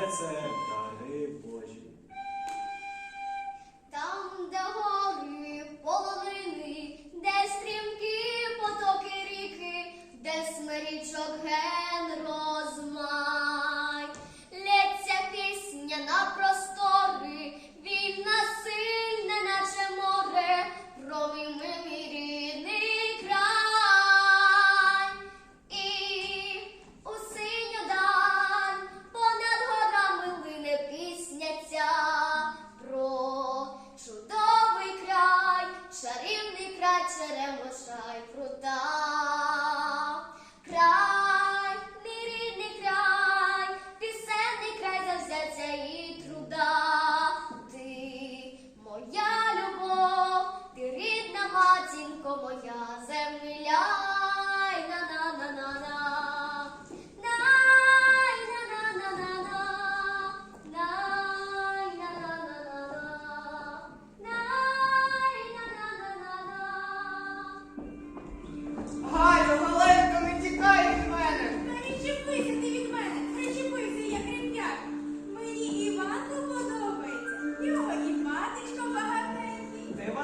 That's it.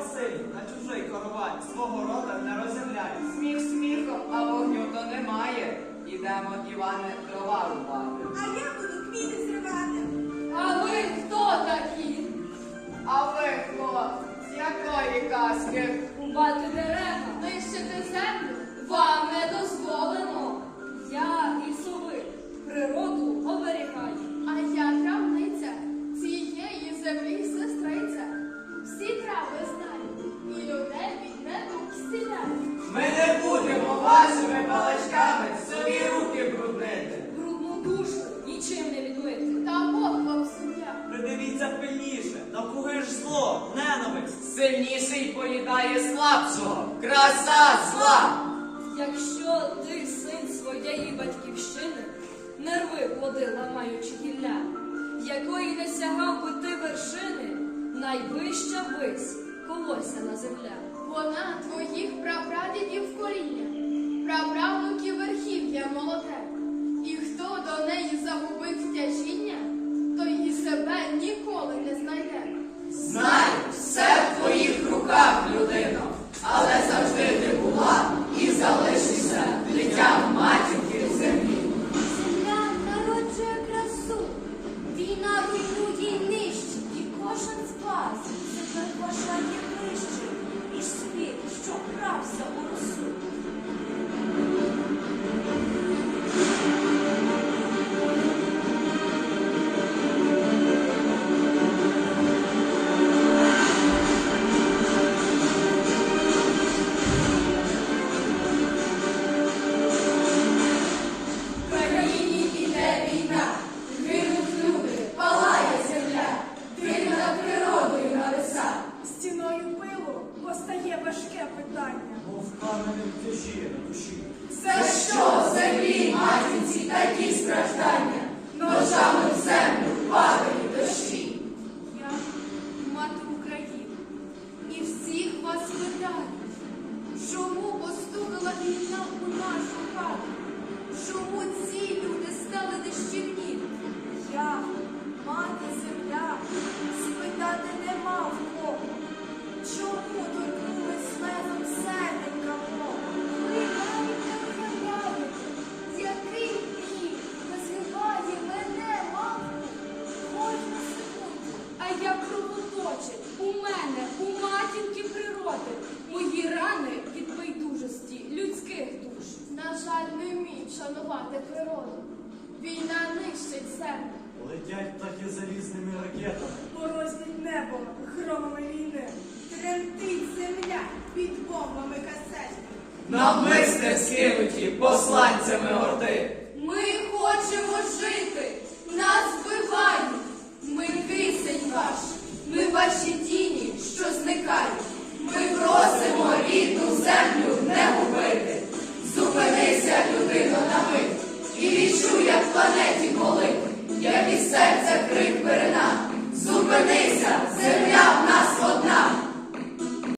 Василю, на чужий коровай, свого рода не розявляй. Сміх сміхом, а вогню то немає. Ідемо, Іване, дрова рубати. А я буду квіти зривати. кругуєш зло, ненависть. Сильніший поїдає слабшого. Краса зла. Якщо ти син своєї батьківщини, нерви води ламаючи гілля, якої не сягав би ти вершини, найвища вись колося на земля. Вона твоїх прапрадідів коріння, праправнуків верхів'я молоде. важке питання, мов каменем тяжіє на душі. За що землі матінці такі страждання? Ножами в землю матінки природи, мої рани від байдужості людських душ. На жаль, не вміють шанувати природу. Війна нищить землю. Летять птахи залізними ракетами. Морозніть небо громами війни. Тремтить земля під бомбами касетів. Навмисне скинуті посланцями орди.